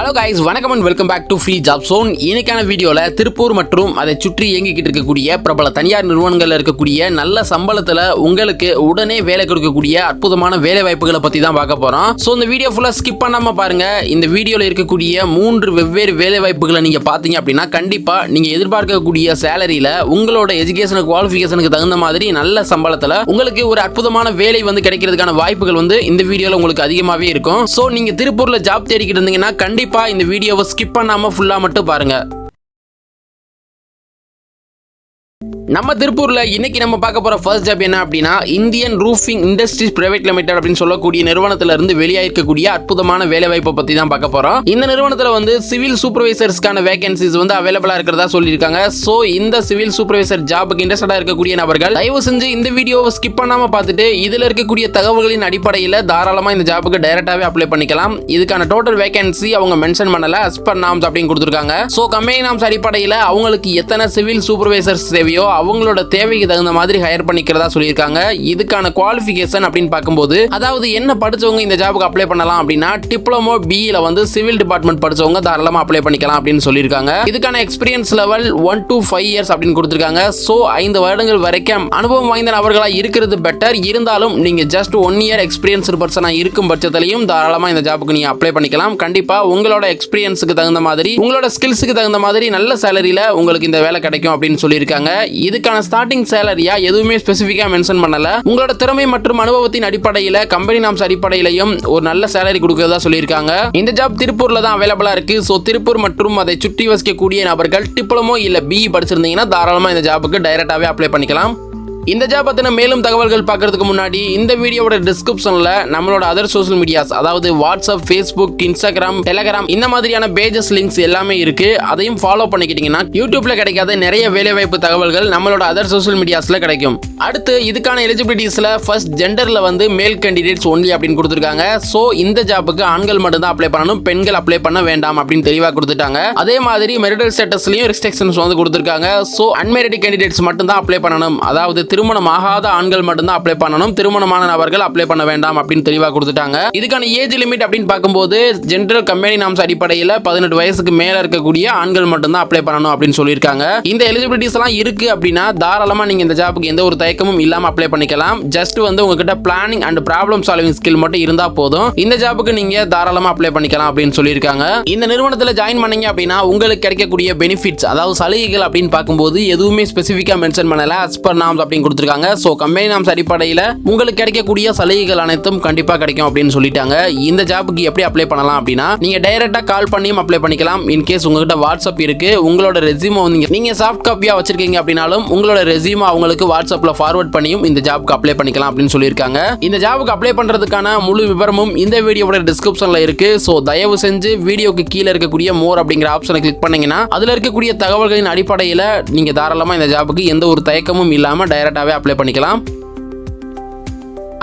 Hello guys வணக்கம் and welcome back to free job zone இன்னைக்கான வீடியோவில் திருப்பூர் மற்றும் அதை சுற்றி இயங்கிக்கிட்டு இருக்கக்கூடிய பிரபல தனியார் நிறுவனங்களில் இருக்கக்கூடிய நல்ல சம்பளத்தில் உங்களுக்கு உடனே வேலை கொடுக்கக்கூடிய அற்புதமான வேலை வாய்ப்புகளை பற்றி தான் பார்க்க போகிறோம் ஸோ இந்த வீடியோ ஃபுல்லாக ஸ்கிப் பண்ணாமல் பாருங்க. இந்த வீடியோவில் இருக்கக்கூடிய மூன்று வெவ்வேறு வேலை வாய்ப்புகளை நீங்கள் பார்த்தீங்க அப்படின்னா கண்டிப்பாக நீங்கள் எதிர்பார்க்கக்கூடிய சேலரியில் உங்களோட எஜுகேஷன் குவாலிஃபிகேஷனுக்கு தகுந்த மாதிரி நல்ல சம்பளத்தில் உங்களுக்கு ஒரு அற்புதமான வேலை வந்து கிடைக்கிறதுக்கான வாய்ப்புகள் வந்து இந்த வீடியோவில் உங்களுக்கு அதிகமாகவே இருக்கும். ஸோ நீங்கள் திருப்பூரில் ஜாப் தேடிக்கிட்டு இருந்தீங்கன்னா கண்டிப்பாக இந்த வீடியோவை ஸ்கிப் பண்ணாமல் ஃபுல்லாக மட்டும் பாருங்கள் நம்ம திருப்பூரில் இன்னைக்கு நம்ம பார்க்க போகிற ஃபர்ஸ்ட் ஜாப் என்ன அப்படின்னா Indian roofing industries private limited அப்படின்னு சொல்லக்கூடிய நிறுவனத்தில் இருந்து வெளியாயிருக்கக்கூடிய அற்புதமான வேலைவாய்ப்பை பற்றி தான் பார்க்க போகிறோம் இந்த நிறுவனத்தில் வந்து சிவில் சூப்பர்வைசர்ஸ்க்கான வேகன்சிஸ் வந்து அவைலபிளாக இருக்கிறதா சொல்லியிருக்காங்க. ஸோ இந்த சிவில் சூப்பர்வைசர் ஜாபுக்கு இன்ட்ரெஸ்டாக இருக்கக்கூடிய நபர்கள் தயவு செஞ்சு இந்த வீடியோவை ஸ்கிப் பண்ணாமல் பார்த்துட்டு இதில் இருக்கக்கூடிய தகவல்களின் அடிப்படையில் தாராளமாக இந்த ஜாபுக்கு டைரெக்டாகவே அப்ளை பண்ணிக்கலாம். இதுக்கான டோட்டல் வேகன்சி அவங்க மென்ஷன் பண்ணல அஸ்பர் நாம்ஸ் அப்படின்னு கொடுத்துருக்காங்க. ஸோ கம்பெனி நாம்ஸ் அடிப்படையில் அவங்களுக்கு எத்தனை சிவில் சூப்பர்வைசர்ஸ் தேவையோ அவங்களோட தேவைக்கு தகுந்த மாதிரி ஹையர் பண்ணிக்கிறதா சொல்லியிருக்காங்க. இதுக்கான குவாலிஃபிகேஷன் அப்படின்னு பார்க்கும்போது அதாவது என்ன படிச்சவங்க இந்த ஜாபுக்கு அப்ளை பண்ணலாம் அப்படின்னா டிப்ளமோ பிஇல வந்து சிவில் டிபார்ட்மெண்ட் படிச்சவங்க தாராளமாக அப்ளை பண்ணிக்கலாம் அப்படின்னு சொல்லியிருக்காங்க. இதுக்கான experience level one to five years அப்படின்னு கொடுத்துருக்காங்க. ஸோ ஐந்து வருடங்கள் வரைக்கும் அனுபவம் வாய்ந்த நபர்களாக இருக்கிறது பெட்டர் இருந்தாலும் நீங்கள் ஜஸ்ட் ஒன் இயர் எக்ஸ்பீரியன்ஸ் பர்சனாக இருக்கும் பட்சத்திலையும் தாராளமாக இந்த ஜாபுக்கு நீங்கள் அப்ளை பண்ணிக்கலாம். கண்டிப்பாக உங்களோட எக்ஸ்பீரியன்ஸுக்கு தகுந்த மாதிரி உங்களோட ஸ்கில்ஸுக்கு தகுந்த மாதிரி நல்ல சேலரியில் உங்களுக்கு இந்த வேலை கிடைக்கும் அப்படின்னு சொல்லியிருக்காங்க. இதுக்கான ஸ்டார்டிங் சேலரியா எதுவுமே ஸ்பெசிஃபிக்கா மென்ஷன் பண்ணல. உங்களோட திறமை மற்றும் அனுபவத்தின் அடிப்படையில கம்பெனி நாம்ஸ் அடிப்படையிலையும் ஒரு நல்ல சேலரி கொடுக்கறதா சொல்லியிருக்காங்க. இந்த ஜாப் திருப்பூர்ல தான் அவைலபிளா இருக்கு. ஸோ திருப்பூர் மற்றும் அதை சுற்றி வசிக்கக்கூடிய நபர்கள் டிப்ளமோ இல்ல பிஇ படிச்சிருந்தீங்கன்னா தாராளமா இந்த ஜாபுக்கு டைரக்டாவே அப்ளை பண்ணிக்கலாம். இந்த ஜாப் பற்றின மேலும் தகவல்கள் பார்க்கறதுக்கு முன்னாடி இந்த வீடியோவோட டிஸ்கிரிப்ஷனில் நம்மளோட அதர் சோஷியல் மீடியாஸ் அதாவது வாட்ஸ்அப் ஃபேஸ்புக் இன்ஸ்டாகிராம் டெலகிராம் இந்த மாதிரியான பேஜஸ் லிங்க்ஸ் எல்லாமே இருக்கு. அதையும் ஃபாலோ பண்ணிக்கிட்டீங்கன்னா யூடியூப்ல கிடைக்காத நிறைய வேலைவாய்ப்பு தகவல்கள் நம்மளோட அதர் சோஷியல் மீடியாஸ்ல கிடைக்கும். அடுத்து இதுக்கான எலிஜிபிலிட்டிஸ்ல ஃபர்ஸ்ட் ஜெண்டர்ல வந்து மேல் கேண்டிடேட்ஸ் ஒன்லி அப்படின்னு கொடுத்துருக்காங்க. ஸோ இந்த ஜாப்புக்கு ஆண்கள் மட்டும்தான் அப்ளை பண்ணணும் பெண்கள் அப்ளை பண்ண வேண்டாம் அப்படின்னு தெளிவாக கொடுத்துட்டாங்க. அதே மாதிரி மெரிடல் ஸ்டேட்டஸ்லயும் ரெஸ்ட்ரிக்ஷன்ஸ் வந்து கொடுத்துருக்காங்க. ஸோ அன்மேரிட் கேண்டிடேட்ஸ் மட்டும்தான் அப்ளை பண்ணணும். அதாவது திரு திருமணம் ஆகாத ஆண்கள் மட்டும்தான் அப்ளை பண்ணணும். திருமணமான நபர்கள் அப்ளை பண்ண வேண்டாம் அப்படின்னு தெளிவாக கொடுத்துட்டாங்க. இதுக்கான ஏஜ் லிமிட் அப்படின்னு பார்க்கும்போது ஜென்ரல் கம்பெனி நாம்ஸ் அடிப்படையில் பதினெட்டு வயசுக்கு மேல இருக்கக்கூடிய ஆண்கள் மட்டும்தான் அப்ளை பண்ணணும் அப்படின்னு சொல்லியிருக்காங்க. இந்த எலிஜிபிலிட்டிஸ் எல்லாம் இருக்கு அப்படின்னா தாராளமா நீங்க இந்த ஜாப்புக்கு எந்த ஒரு தயக்கமும் இல்லாம அப்ளை பண்ணிக்கலாம். ஜஸ்ட் வந்து உங்ககிட்ட planning and problem solving skill மட்டும் இருந்தா போதும். இந்த ஜாப்புக்கு நீங்க தாராளமா அப்ளை பண்ணிக்கலாம் அப்படின்னு சொல்லியிருக்காங்க. இந்த நிறுவனத்தில் ஜாயின் பண்ணீங்க அப்படின்னா உங்களுக்கு கிடைக்கக்கூடிய பெனிஃபிட்ஸ் அதாவது சலுகைகள் அப்படின்னு பார்க்கும்போது எதுவுமே ஸ்பெசிஃபிக்காக மென்ஷன் பண்ணல. அஸ்பர் per நாம்ஸ் அப்படின்னு கொடுத்துருக்காங்க. ஸோ கம்பெனி நாம்ஸ் அடிப்படையில் உங்களுக்கு கிடைக்கக்கூடிய சலுகைகள் அனைத்தும் கண்டிப்பாக கிடைக்கும் அப்படின்னு சொல்லிட்டாங்க. இந்த ஜாப்புக்கு எப்படி அப்ளை பண்ணலாம் அப்படின்னா நீங்க டைரக்டா கால் பண்ணியும் அப்ளை பண்ணிக்கலாம். இன்கேஸ் உங்ககிட்ட வாட்ஸ்அப் இருக்கு உங்களோட ரெசியூமை வந்து நீங்க சாஃப்ட் காப்பியா வச்சிருக்கீங்க அப்படின்னாலும் உங்களோட ரெசியூமை அவங்களுக்கு வாட்ஸ்அப்ல ஃபார்வர்ட் பண்ணியும் இந்த ஜாப்க்கு அப்ளை பண்ணிக்கலாம் அப்படின்னு சொல்லியிருக்காங்க. இந்த ஜாபுக்கு அப்ளை பண்றதுக்கான முழு விவரமும் இந்த வீடியோட டிஸ்கிரிப்ஷன்ல இருக்கு. ஸோ தயவு செஞ்சு வீடியோக்கு கீழே இருக்கக்கூடிய மோர் அப்படிங்கிற ஆப்ஷனை கிளிக் பண்ணீங்கன்னா அதுல இருக்கக்கூடிய தகவல்களின் அடிப்படையில் நீங்க தாராளமா இந்த ஜாபுக்கு எந்த ஒரு தயக்கமும் இல்லாமல் டைரக்ட் டைரக்டாவே அப்ளை பண்ணிக்கலாம்.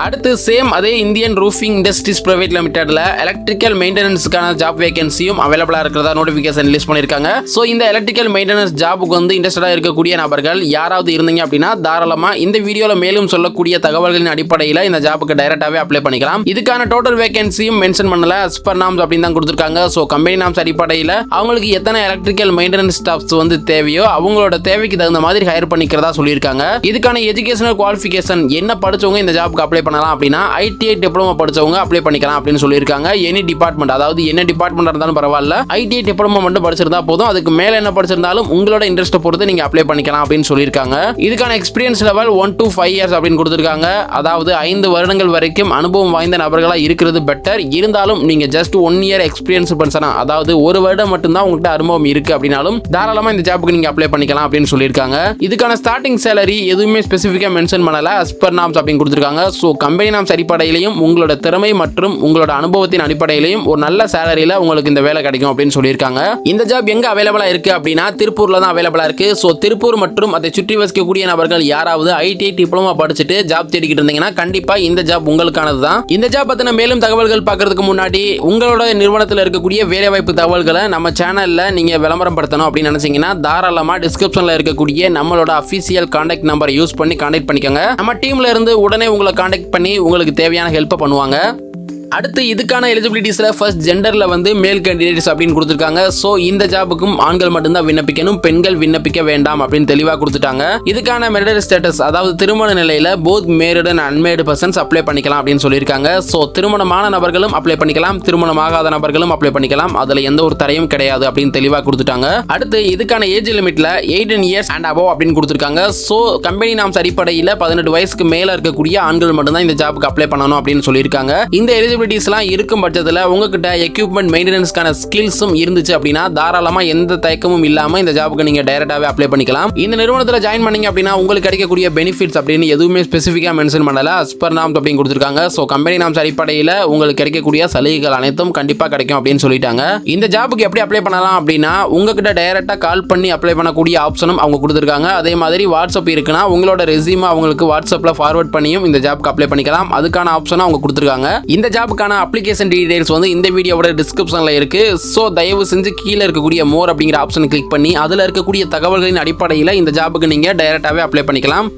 அடுத்து சேம் அதே இந்தியன் ரூஃபிங் இண்டஸ்ட்ரீஸ் பிரைவேட் லிமிடெட்ல எலக்ட்ரிக்கல் மெயின்டெனன்ஸ்க்கான ஜாப் வேகன்சியும் அவைலபிளா இருக்கிறதா நோட்டிஃபிகேஷன் ரிலீஸ் பண்ணிருக்காங்க ஸோ இந்த எலக்ட்ரிக்கல் மெயின்டெனன்ஸ் ஜாபுக்கு வந்து இன்ட்ரெஸ்டடா இருக்கக்கூடிய நபர்கள் யாராவது இருந்தீங்க அப்படின்னா தாராளமா இந்த வீடியோல மேலும் சொல்லக்கூடிய தகவல்களின் அடிப்படையில் இந்த ஜாபுக்கு டைரக்டாவே அப்ளை பண்ணிக்கலாம். இதுக்கான டோட்டல் வேகன்சியும் மென்ஷன் பண்ணல as நாம்ஸ் அப்படின்னு தான் கொடுத்துருக்காங்க. ஸோ கம்பெனி நாம்ஸ் அடிப்படையில் அவங்களுக்கு எத்தனை எலக்ட்ரிக்கல் மெயின்டெனன்ஸ் ஸ்டாஃப்ஸ் வந்து தேவையோ அவங்களோட தேவைக்கு தகுந்த மாதிரி ஹையர் பண்ணிக்கிறதா சொல்லியிருக்காங்க. இதுக்கான எஜுகேஷனல் குவாலிஃபிகேஷன் என்ன படிச்சவங்க இந்த ஜாப்க்கு அப்ளை பண்ணலாம் அப்படின்னா ஐடிஐ டிப்ளமோ படிச்சவங்க அப்ளை பண்ணிக்கலாம் அப்படின்னு சொல்லியிருக்காங்க. எனி டிபார்ட்மெண்ட் அதாவது என்ன டிபார்ட்மெண்ட் இருந்தாலும் பரவாயில்ல. ஐடிஐ டிப்ளமோ மட்டும் படிச்சிருந்தா போதும். அதுக்கு மேல என்ன படிச்சிருந்தாலும் உங்களோட இன்ட்ரெஸ்ட் பொறுத்து நீங்க அப்ளை பண்ணிக்கலாம் அப்படின்னு சொல்லியிருக்காங்க. இதுக்கான experience level one to five years அப்படின்னு கொடுத்துருக்காங்க. அதாவது ஐந்து வருடங்கள் வரைக்கும் அனுபவம் வாய்ந்த நபர்களாக இருக்கிறது பெட்டர் இருந்தாலும் நீங்க ஜஸ்ட் ஒன் இயர் எக்ஸ்பீரியன்ஸ் பர்சனா அதாவது ஒரு வருடம் மட்டும்தான் உங்கள்கிட்ட அனுபவம் இருக்கு அப்படின்னாலும் தாராளமா இந்த ஜாப்புக்கு நீங்க அப்ளை பண்ணிக்கலாம் அப்படின்னு சொல்லியிருக்காங்க. இதுக்கான ஸ்டார்டிங் சேலரி எதுவுமே ஸ்பெசிஃபிக்காக மென்ஷன் பண்ணல அஸ்பர் per நாம்ஸ் அப்படின்னு கொடுத்துருக்காங்க. ஸோ கம்பெனி நாம் சரிப்படையிலையும் உங்களோட திறமை மற்றும் உங்களோட அனுபவத்தின் அடிப்படையிலையும் ஒரு நல்ல சேலரியில உங்களுக்கு இந்த வேலை கிடைக்கும் அப்படின்னு சொல்லியிருக்காங்க. இந்த ஜாப் எங்க அவைலபிளா இருக்கு அப்படின்னா திருப்பூர்ல தான் அவைலபிளா இருக்கு. ஸோ திருப்பூர் மற்றும் அதை சுற்றி வசிக்கக்கூடிய நபர்கள் யாராவது ஐடிஐ டிப்ளமா படிச்சுட்டு ஜாப் தேடிக்கிட்டு இருந்தீங்கன்னா கண்டிப்பா இந்த ஜாப் உங்களுக்கானது தான். இந்த ஜாப் பத்தின மேலும் தகவல்கள் பார்க்கறதுக்கு முன்னாடி உங்களோட நிறுவனத்தில் இருக்கக்கூடிய வேலைவாய்ப்பு தகவல்களை நம்ம சேனல்ல நீங்க விளம்பரம் படுத்தணும் அப்படின்னு நினைச்சீங்கன்னா தாராளமா டிஸ்கிரிப்ஷன்ல இருக்கக்கூடிய நம்மளோட அபிஷியல் கான்டாக்ட் நம்பரை யூஸ் பண்ணி கான்டாக்ட் பண்ணிக்கோங்க. நம்ம டீம்ல இருந்து உடனே உங்களை கான்டாக்ட் பண்ணி உங்களுக்கு தேவையான ஹெல்ப்பை பண்ணுவாங்க அடுத்து இதுக்கான எலிஜிபிலிட்டிஸில் ஃபர்ஸ்ட் ஜெண்டரில் வந்து மேல் கேண்டிடேட்ஸ் அப்படின்னு கொடுத்துருக்காங்க. ஸோ இந்த ஜாபுக்கும் ஆண்கள் மட்டும்தான் விண்ணப்பிக்கணும் பெண்கள் விண்ணப்பிக்க வேண்டாம் அப்படின்னு தெளிவாக கொடுத்துட்டாங்க. இதுக்கான மெரிடர் ஸ்டேட்டஸ் அதாவது திருமண நிலையில் both married and unmarried persons apply பண்ணிக்கலாம் அப்படின்னு சொல்லியிருக்காங்க. ஸோ திருமணமான நபர்களும் அப்ளை பண்ணிக்கலாம் திருமணமாகாத நபர்களும் அப்ளை பண்ணிக்கலாம். அதில் எந்த ஒரு தரையும் கிடையாது அப்படின்னு தெளிவாக கொடுத்துட்டாங்க. அடுத்து இதுக்கான ஏஜ் லிமிட்ல எயிட்டீன் இயர்ஸ் அண்ட் அபவ் அப்படின்னு கொடுத்துருக்காங்க. ஸோ கம்பெனி நாம் சரிப்படையில் பதினெட்டு வயசுக்கு மேலே இருக்கக்கூடிய ஆண்கள் மட்டும்தான் இந்த ஜாபுக்கு அப்ளை பண்ணணும் அப்படின்னு சொல்லியிருக்காங்க. இந்த எலிஜிபிலிட்டிஸ்லாம் இருக்கும் பட்சத்தில் உங்ககிட்ட எக்யூப்மெண்ட் மெயின்டெனன்ஸ்க்கான ஸ்கில்ஸும் இருந்துச்சு அப்படின்னா தாராளமாக எந்த தயக்கமும் இல்லாமல் இந்த ஜாபுக்கு நீங்கள் டைரெக்டாகவே அப்ளை பண்ணிக்கலாம். இந்த நிறுவனத்தில் ஜாயின் பண்ணீங்க அப்படின்னா உங்களுக்கு கிடைக்கக்கூடிய பெனிஃபிட்ஸ் அப்படின்னு எதுவுமே ஸ்பெசிஃபிக்காக மென்ஷன் பண்ணல. அஸ்பர் நாம்ஸ் அப்படின்னு கொடுத்துருக்காங்க. ஸோ கம்பெனி நாம்ஸ் அடிப்படையில் உங்களுக்கு கிடைக்கக்கூடிய சலுகைகள் அனைத்தும் கண்டிப்பாக கிடைக்கும் அப்படின்னு சொல்லிட்டாங்க. இந்த ஜாபுக்கு எப்படி அப்ளை பண்ணலாம் அப்படின்னா உங்ககிட்ட டைரெக்டாக கால் பண்ணி அப்ளை பண்ணக்கூடிய ஆப்ஷனும் அவங்க கொடுத்துருக்காங்க. அதே மாதிரி வாட்ஸ்அப் இருக்குன்னா உங்களோட ரெசியூம் அவங்களுக்கு வாட்ஸ்அப்பில் ஃபார்வர்ட் பண்ணியும் இந்த ஜாப்க்கு அப்ளை பண்ணிக்கலாம். அதுக்கான ஆப்ஷனும் அவங்க கொடுத்துருக்காங்க. இந்த ஜாப் ஜாபுக்கான அப்ளிகேஷன் டீடைல்ஸ் வந்து இந்த வீடியோவோட டிஸ்கிரிப்ஷனில் இருக்குது ஸோ தயவு செஞ்சு கீழே இருக்கக்கூடிய மோர் அப்படிங்கிற ஆப்ஷனை கிளிக் பண்ணி அதில் இருக்கக்கூடிய தகவல்களின் அடிப்படையில் இந்த ஜாபுக்கு நீங்கள் டைரெக்டாகவே அப்ளை பண்ணிக்கலாம்.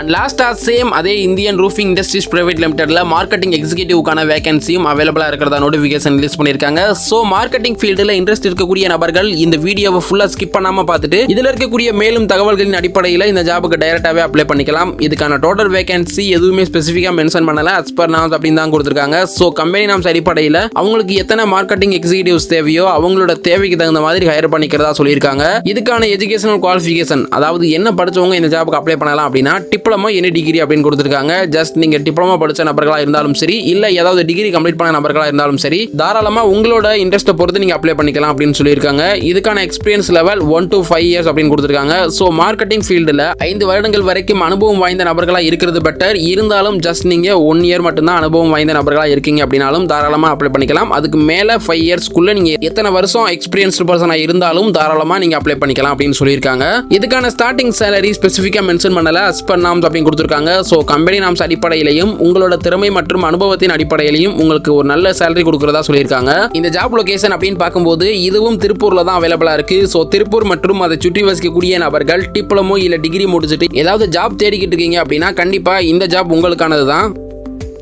அண்ட் லாஸ்ட்டாக சேம் அதே இந்தியன் ரூஃபிங் இண்டஸ்ட்ரீஸ் பிரைவேட் லிமிடெட்ல மார்க்கெட்டிங் எக்ஸிகூட்டிவ்க்கான வேகன்சியும் அவைலபிளாக இருக்கிறதா நோட்டிஃபிகேஷன் ரிலீஸ் பண்ணியிருக்காங்க. ஸோ மார்க்கெட்டிங் ஃபீல்டில் இன்ட்ரெஸ்ட் இருக்கக்கூடிய நபர்கள் இந்த வீடியோவை ஃபுல்லாக ஸ்கிப் பண்ணாமல் பார்த்துட்டு இதில் இருக்கக்கூடிய மேலும் தகவல்களின் அடிப்படையில் இந்த ஜாபுக்கு டைரக்டாகவே அப்ளை பண்ணிக்கலாம். இதுக்கான டோட்டல் வேகன்சி எதுவுமே ஸ்பெசிஃபிக்காக மென்ஷன் பண்ணல அஸ் பர் நாம்ஸ் அப்படின்னு தான் கொடுத்துருக்காங்க. ஸோ கம்பெனி நாம்ஸ் அடிப்படையில் அவங்களுக்கு எத்தனை மார்க்கெட்டிங் எக்ஸிகூட்டிவ்ஸ் தேவையோ அவங்களோட தேவைக்கு தகுந்த மாதிரி ஹையர் பண்ணிக்கிறதா சொல்லியிருக்காங்க. இதுக்கான எஜுகேஷனல் குவாலிஃபிகேஷன் அதாவது என்ன படிச்சவங்க இந்த ஜாபுக்கு அப்ளை பண்ணலாம் அப்படின்னா டிப் டிப்ளமோ என்ன டிகிரி அப்படின்னு கொடுத்துருக்காங்க. ஜஸ்ட் நீங்க டிப்ளமோ படிச்ச நபர்களா இருந்தாலும் சரி இல்ல ஏதாவது டிகிரி கம்ப்ளீட் பண்ண நபர்களா இருந்தாலும் சரி தாராளமா உங்களோட இன்ட்ரெஸ்ட்டை பொறுத்து நீங்க அப்ளை பண்ணிக்கலாம் அப்படின்னு சொல்லியிருக்காங்க. இதுக்கான experience level one to five years அப்படின்னு கொடுத்துருக்காங்க. ஸோ மார்க்கெட்டிங் ஃபீல்டில் ஐந்து வருடங்கள் வரைக்கும் அனுபவம் வாய்ந்த நபர்களா இருக்கிறது பெட்டர் இருந்தாலும் ஜஸ்ட் நீங்க ஒன் இயர் மட்டும்தான் அனுபவம் வாய்ந்த நபர்களா இருக்கீங்க அப்படின்னாலும் தாராளமா அப்ளை பண்ணிக்கலாம். அதுக்கு மேல ஃபைவ் இயர்ஸ்க்குள்ள நீங்க எத்தனை வருஷம் எக்ஸ்பீரியன்ஸ்டு பர்சனாக இருந்தாலும் தாராளமா நீங்க அப்ளை பண்ணிக்கலாம் அப்படின்னு சொல்லியிருக்காங்க. இதுக்கான ஸ்டார்டிங் சேலரி ஸ்பெசிஃபிக்காக மென்ஷன் பண்ணல. As நாம்ஸ் அப்படின்னு கொடுத்துருக்காங்க. ஸோ கம்பெனி நாம்ஸ் அடிப்படையிலையும் உங்களோட திறமை மற்றும் அனுபவத்தின் அடிப்படையிலையும் உங்களுக்கு ஒரு நல்ல சேலரி கொடுக்குறதா சொல்லியிருக்காங்க. இந்த ஜாப் லொகேஷன் அப்படின்னு பார்க்கும்போது இதுவும் திருப்பூரில் தான் அவைலபிளாக இருக்கு. ஸோ திருப்பூர் மற்றும் அதை சுற்றி வசிக்கக்கூடிய நபர்கள் டிப்ளமோ இல்லை டிகிரி முடிச்சுட்டு ஏதாவது ஜாப் தேடிக்கிட்டு இருக்கீங்க அப்படின்னா கண்டிப்பாக இந்த ஜாப் உங்களுக்கானது தான்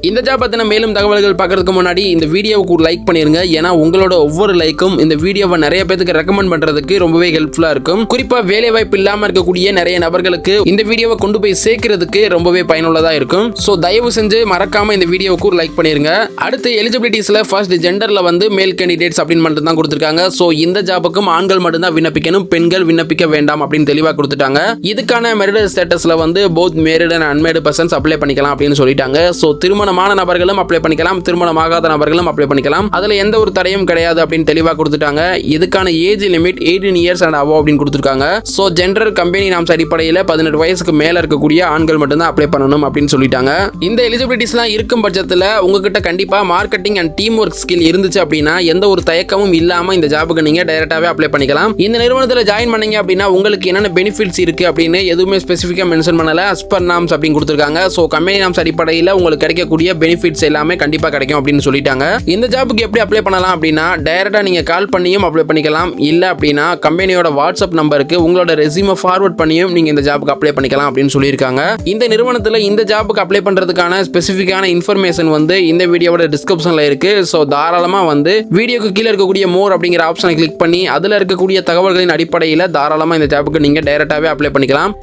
இந்த ஜாப் பற்றின மேலும் தகவல்கள் பார்க்கறதுக்கு முன்னாடி இந்த வீடியோவுக்கு ஒரு லைக் பண்ணிருங்க. ஏன்னா உங்களோட ஒவ்வொரு லைக்கும் இந்த வீடியோவை நிறைய பேருக்கு ரெக்கமெண்ட் பண்ணுறதுக்கு ரொம்பவே ஹெல்ப்ஃபுல்லாக இருக்கும். குறிப்பாக வேலை வாய்ப்பு இல்லாமல் இருக்கக்கூடிய நிறைய நபர்களுக்கு இந்த வீடியோவை கொண்டு போய் சேர்க்கறதுக்கு ரொம்பவே பயனுள்ளதாக இருக்கும். ஸோ தயவு செஞ்சு மறக்காம இந்த வீடியோவுக்கு ஒரு லைக் பண்ணிருங்க. அடுத்து எலிஜிபிலிட்டிஸில் ஃபர்ஸ்ட் ஜெண்டரில் வந்து மேல் கேண்டிடேட்ஸ் அப்படின்னு மட்டும் தான் கொடுத்துருக்காங்க. ஸோ இந்த ஜாபுக்கும் ஆண்கள் மட்டும்தான் விண்ணப்பிக்கணும் பெண்கள் விண்ணப்பிக்க வேண்டாம் அப்படின்னு தெளிவாக கொடுத்துட்டாங்க. இதுக்கான மெரிடல் ஸ்டேட்டஸில் வந்து both married and unmarried persons apply பண்ணிக்கலாம் அப்படின்னு சொல்லிட்டாங்க. ஸோ திருமணம் திருமணமான நபர்களும் அப்ளை பண்ணிக்கலாம். திருமணமாகாத நபர்களும் அப்ளை பண்ணிக்கலாம். அதில் எந்த ஒரு தடையும் கிடையாது அப்படின்னு தெளிவாக கொடுத்துட்டாங்க. இதுக்கான age limit eighteen years and above அப்படின்னு கொடுத்துருக்காங்க. ஸோ ஜென்ரல் கம்பெனி நாம்ஸ் அடிப்படையில் பதினெட்டு வயசுக்கு மேலே இருக்கக்கூடிய ஆண்கள் மட்டும்தான் அப்ளை பண்ணணும் அப்படின்னு சொல்லிட்டாங்க. இந்த எலிஜிபிலிட்டிஸ்லாம் இருக்கும் பட்சத்தில் உங்ககிட்ட கண்டிப்பாக marketing and team work skill இருந்துச்சு அப்படின்னா எந்த ஒரு தயக்கமும் இல்லாமல் இந்த ஜாபுக்கு நீங்கள் டைரெக்டாகவே அப்ளை பண்ணிக்கலாம். இந்த நிறுவனத்தில் ஜாயின் பண்ணீங்க அப்படின்னா உங்களுக்கு என்னென்ன பெனிஃபிட்ஸ் இருக்குது அப்படின்னு எதுவுமே ஸ்பெசிஃபிக்காக மென்ஷன் பண்ணல. அஸ்பர் நாம்ஸ் அப்படின்னு கொடுத்துருக்காங்க. ஸோ கம்பெனி நாம்ஸ் அடிப்படையில் உங்களுக்கு கிடைக்கக்கூடிய பெனிஃபிட்ஸ் எல்லாமே கண்டிப்பாக கிடைக்கும் அப்படின்னு சொல்லிட்டாங்க. இந்த ஜாபுக்கு எப்படி அப்ளை பண்ணலாம் அப்படின்னா டைரெக்டாக நீங்கள் கால் பண்ணியும் அப்ளை பண்ணிக்கலாம். இல்லை அப்படின்னா கம்பெனியோட வாட்ஸ்அப் நம்பருக்கு உங்களோட ரெசியூமை ஃபார்வர்ட் பண்ணியும் நீங்கள் இந்த ஜாபுக்கு அப்ளை பண்ணிக்கலாம் அப்படின்னு சொல்லியிருக்காங்க. இந்த நிறுவனத்தில் இந்த ஜாபுக்கு அப்ளை பண்ணுறதுக்கான ஸ்பெசிஃபிக்கான இன்ஃபர்மேஷன் வந்து இந்த வீடியோவோட டிஸ்கிரிப்ஷனில் இருக்குது ஸோ தாராளமாக வந்து வீடியோக்கு கீழே இருக்கக்கூடிய மோர் அப்படிங்கிற ஆப்ஷனை கிளிக் பண்ணி அதில் இருக்கக்கூடிய தகவல்களின் அடிப்படையில் தாராளமாக இந்த ஜாபுக்கு நீங்கள் டைரெக்டாகவே அப்ளை பண்ணிக்கலாம்.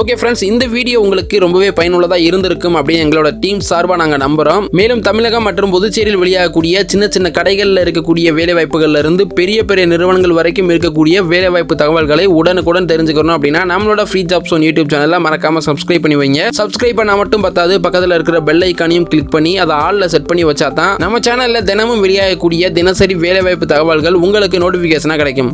ஓகே ஃப்ரெண்ட்ஸ் இந்த வீடியோ உங்களுக்கு ரொம்பவே பயனுள்ளதாக இருந்திருக்கும் அப்படின்னு எங்களோட டீம் சார்பாக நாங்கள் நம்புகிறோம் மேலும் தமிழகம் மற்றும் புதுச்சேரியில் வெளியாகக்கூடிய சின்ன சின்ன கடைகளில் இருக்கக்கூடிய வேலைவாய்ப்புகள்ல இருந்து பெரிய பெரிய நிறுவனங்கள் வரைக்கும் இருக்கக்கூடிய வேலைவாய்ப்பு தகவல்களை உடனுக்குடன் தெரிஞ்சுக்கணும் அப்படின்னா நம்மளோட ஃப்ரீ ஜாப்ஸ் ஒன் யூடியூப் சேனலில் மறக்காம சப்ஸ்கிரைப் பண்ணி வைங்க. சப்ஸ்கிரைப் பண்ணால் மட்டும் பத்தாது பக்கத்தில் இருக்கிற பெல் ஐக்கானையும் கிளிக் பண்ணி அதை ஆளில் செட் பண்ணி வச்சா தான் நம்ம சேனலில் தினமும் வெளியாகக்கூடிய தினசரி வேலைவாய்ப்பு தகவல்கள் உங்களுக்கு நோட்டிஃபிகேஷனாக கிடைக்கும்.